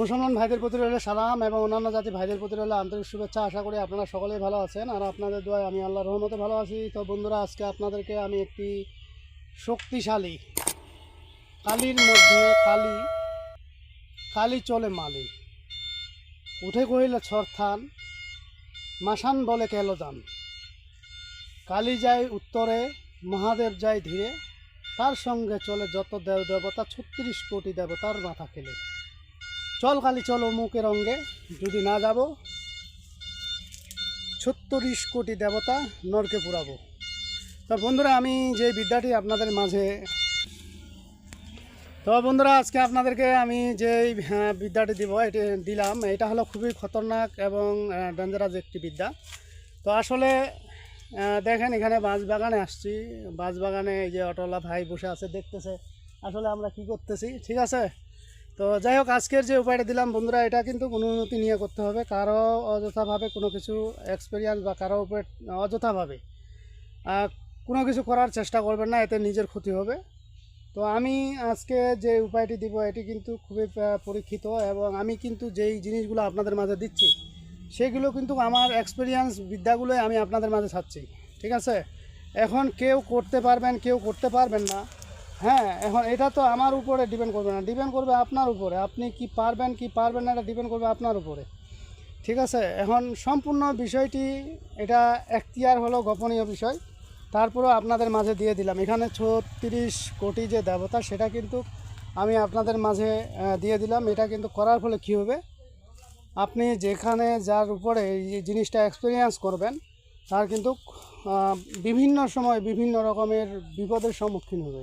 মুসলমান ভাইদের প্রতি রইলে সালাম এবং অন্যান্য জাতি ভাইদের প্রতি রইলে আন্তরিক শুভেচ্ছা। আশা করি আপনারা সকলেই ভালো আছেন। আর আপনাদের দোয়ায় আমি আল্লাহর রহমতে ভালো আছি। তো বন্ধুরা, আজকে আপনাদেরকে আমি একটি শক্তিশালী কালির মধ্যে কালি কালি চলে মালি। উঠে কহিল, ছরথান মাসান বলে কেল যান কালী যায় উত্তরে, মহাদেব যায় ধীরে। তার সঙ্গে চলে যত দেব দেবতা ছত্রিশ কোটি দেবতার মাথা খেলে চল খালি চল অমুকের অঙ্গে যদি না যাব ছত্রিশ কোটি দেবতা নরকে পুরাবো। তো বন্ধুরা আমি যে বিদ্যাটি আপনাদের মাঝে তো বন্ধুরা আজকে আপনাদেরকে আমি যে হ্যাঁ, বিদ্যাটি দিব এটি দিলাম। এটা হলো খুবই খতরনাক এবং ডেঞ্জারাস একটি বিদ্যা। তো আসলে দেখেন এখানে বাঁশ বাগানে আসছি। বাঁশ বাগানে এই যে অটোলা ভাই বসে আছে দেখতেছে। আসলে আমরা কি করতেছি? ঠিক আছে? তো যাই হোক, আজকের যে উপায়টা দিলাম বন্ধুরা, এটা কিন্তু অনুমতি নিয়ে করতে হবে। কারও অযথাভাবে কোনো কিছু এক্সপিরিয়েন্স বা কারও উপরে অযথাভাবে কোনো কিছু করার চেষ্টা করবেন না, এতে নিজের ক্ষতি হবে। তো আমি আজকে যে উপায়টি দিব, এটি কিন্তু খুবই পরীক্ষিত এবং আমি কিন্তু যেই জিনিসগুলো আপনাদের মাঝে দিচ্ছি, সেগুলো কিন্তু আমার এক্সপিরিয়েন্স বিদ্যাগুলোই আমি আপনাদের মাঝে ছাড়ছি, ঠিক আছে? এখন কেউ করতে পারবেন, কেউ করতে পারবেন না। হ্যাঁ এখন এটা তো আমার উপরে ডিপেন্ড করবে না। ডিপেন্ড করবে আপনার উপরে। আপনি কি পারবেন কি পারবেন না, এটা ডিপেন্ড করবে আপনার উপরে। ঠিক আছে? এখন সম্পূর্ণ বিষয়টি, এটা এখতিয়ার হলো গোপনীয় বিষয়। তারপরেও আপনাদের মাঝে দিয়ে দিলাম। এখানে ছত্রিশ কোটি যে দেবতা, সেটা কিন্তু আমি আপনাদের মাঝে দিয়ে দিলাম। এটা কিন্তু করার ফলে কী হবে? আপনি যেখানে যার উপরে এই জিনিসটা এক্সপিরিয়েন্স করবেন, তার কিন্তু বিভিন্ন সময় বিভিন্ন রকমের বিপদের সম্মুখীন হবে।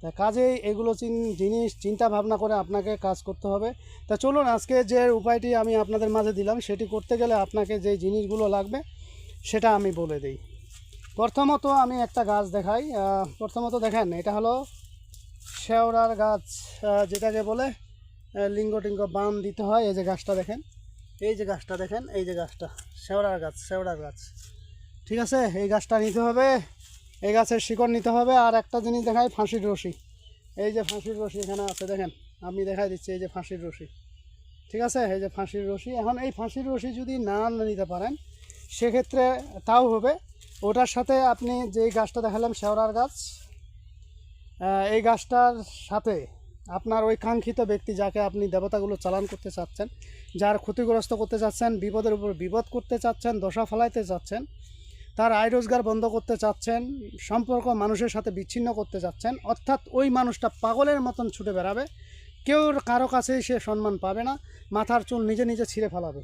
তা কাজেই এগুলো চিন- জিনিস, চিন্তা ভাবনা করে আপনাকে কাজ করতে হবে। তা চলুন, আজকে যে উপায়টি আমি আপনাদের মাঝে দিলাম, সেটি করতে গেলে আপনাকে যে জিনিসগুলো লাগবে, সেটা আমি বলে দিই। প্রথমত আমি একটা গাছ দেখাই। প্রথমত দেখেন, এটা হলো শেওড়ার গাছ যেটাকে বলে লিঙ্গ টিঙ্গ বান দিতে হয়। এই যে গাছটা দেখেন, এই যে গাছটা দেখেন, এই যে গাছটা, শেওড়ার গাছ শেওড়ার গাছ। ঠিক আছে, এই গাছটা নিতে হবে। এই গাছের শিকড় নিতে হবে আর একটা জিনিস দেখাই ফাঁসির রশি। এই যে ফাঁসির রশি এখানে আছে, দেখেন, আমি দেখাই দিচ্ছি এই যে ফাঁসির রশি। ঠিক আছে? এই যে ফাঁসির রশি। এখন এই ফাঁসির রশি যদি না নিতে পারেন, সেক্ষেত্রে তাও হবে। ওটার সাথে আপনি যেই গাছটা দেখালাম, শেওড়ার গাছ এই গাছটার সাথে আপনার ওই কাঙ্ক্ষিত ব্যক্তি যাকে আপনি দেবতাগুলো চালান করতে চাচ্ছেন, যার ক্ষতিগ্রস্ত করতে চাচ্ছেন, বিপদের উপর বিপদ করতে চাচ্ছেন, দশা ফলাইতে চাচ্ছেন তার আয় রোজগার বন্ধ করতে চাচ্ছেন, সম্পর্ক মানুষের সাথে বিচ্ছিন্ন করতে চাচ্ছেন, অর্থাৎ ওই মানুষটা পাগলের মতন ছুটে বেড়াবে, কেউ কারও কাছেই সে সম্মান পাবে না, মাথার চুল নিজে নিজে ছিঁড়ে ফেলাবে।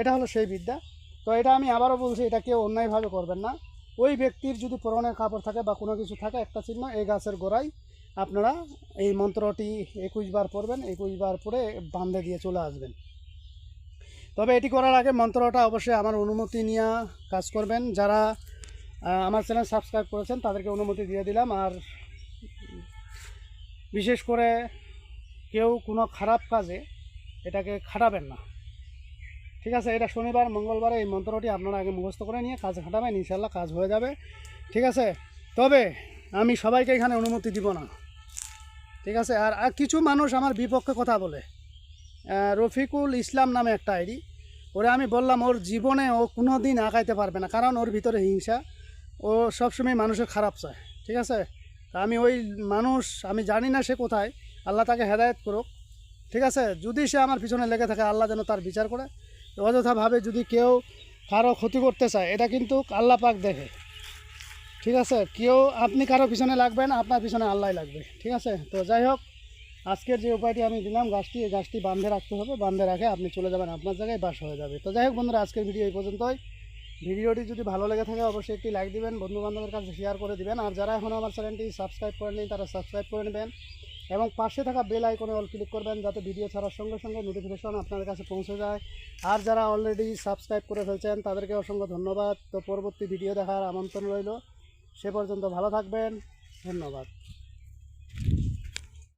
এটা হলো সেই বিদ্যা। তো এটা আমি আবারও বলছি, এটা কেউ অন্যায়ভাবে করবেন না। ওই ব্যক্তির যদি পুরনের কাপড় থাকে বা কোনো কিছু থাকে, একটা চিহ্ন এই গাছের গোড়ায়, আপনারা এই মন্ত্রটি একুশ বার পড়বেন একুশ বার পরে বান্ধে দিয়ে চলে আসবেন। তবে এটি করার আগে মন্ত্রটা অবশ্যই আমার অনুমতি নিয়ে কাজ করবেন। যারা আমার চ্যানেল সাবস্ক্রাইব করেছেন, তাদেরকে অনুমতি দিয়ে দিলাম। আর বিশেষ করে কেউ কোনো খারাপ কাজে এটাকে খাটাবেন না। ঠিক আছে, এটা শনিবার, মঙ্গলবারে এই মন্ত্রটি আপনারা আগে মুখস্থ করে নিয়ে কাজ খাটাবেন ইনশাল্লাহ কাজ হয়ে যাবে। ঠিক আছে, তবে আমি সবাইকে এখানে অনুমতি দিব না। ঠিক আছে আর কিছু মানুষ আমার বিপক্ষে কথা বলে। রফিকুল ইসলাম নামে একটা আইডি। ওরে আমি বললাম, ওর জীবনে ও কোনো দিন আগাইতে পারবে না, কারণ ওর ভিতরে হিংসা। ও সবসময় মানুষের খারাপ চায়, ঠিক আছে? আমি ওই মানুষ, আমি জানি না সে কোথায়, আল্লাহ তাকে হেদায়েত করুক, ঠিক আছে? যদি সে আমার পিছনে লেগে থাকে, আল্লাহ যেন তার বিচার করে। অযথাভাবে যদি কেউ কারও ক্ষতি করতে চায়, এটা কিন্তু আল্লাহ পাক দেখে, ঠিক আছে? কেউ, আপনি কারও পিছনে লাগবেন, আপনার পিছনে আল্লাহ লাগবে, ঠিক আছে? তো যাই হোক আজকের যে উপায়টি আমি দিলাম, গাছটি, এই গাছটি বান্ধে রাখতে হবে। বান্ধে রাখে আপনি চলে যাবেন আপনার জায়গায়, বাস হয়ে যাবে। তো যাই হোক বন্ধুরা, আজকের ভিডিও এই পর্যন্তই। ভিডিওটি যদি ভালো লেগে থাকে, অবশ্যই একটি লাইক দিবেন বন্ধু বান্ধবের কাছে শেয়ার করে দিবেন। আর যারা এখন আমার চ্যানেলটি সাবস্ক্রাইব করেনি তারা সাবস্ক্রাইব করে নেবেন। এবং পাশে থাকা বেল আইকনে অল ক্লিক করবেন, যাতে ভিডিও ছাড়ার সঙ্গে সঙ্গে নোটিফিকেশন আপনাদের কাছে পৌঁছে যায়। আর যারা অলরেডি সাবস্ক্রাইব করে ফেলছেন, তাদেরকে অসংখ্য ধন্যবাদ। তো পরবর্তী ভিডিও দেখার আমন্ত্রণ রইল। সে পর্যন্ত ভালো থাকবেন। ধন্যবাদ।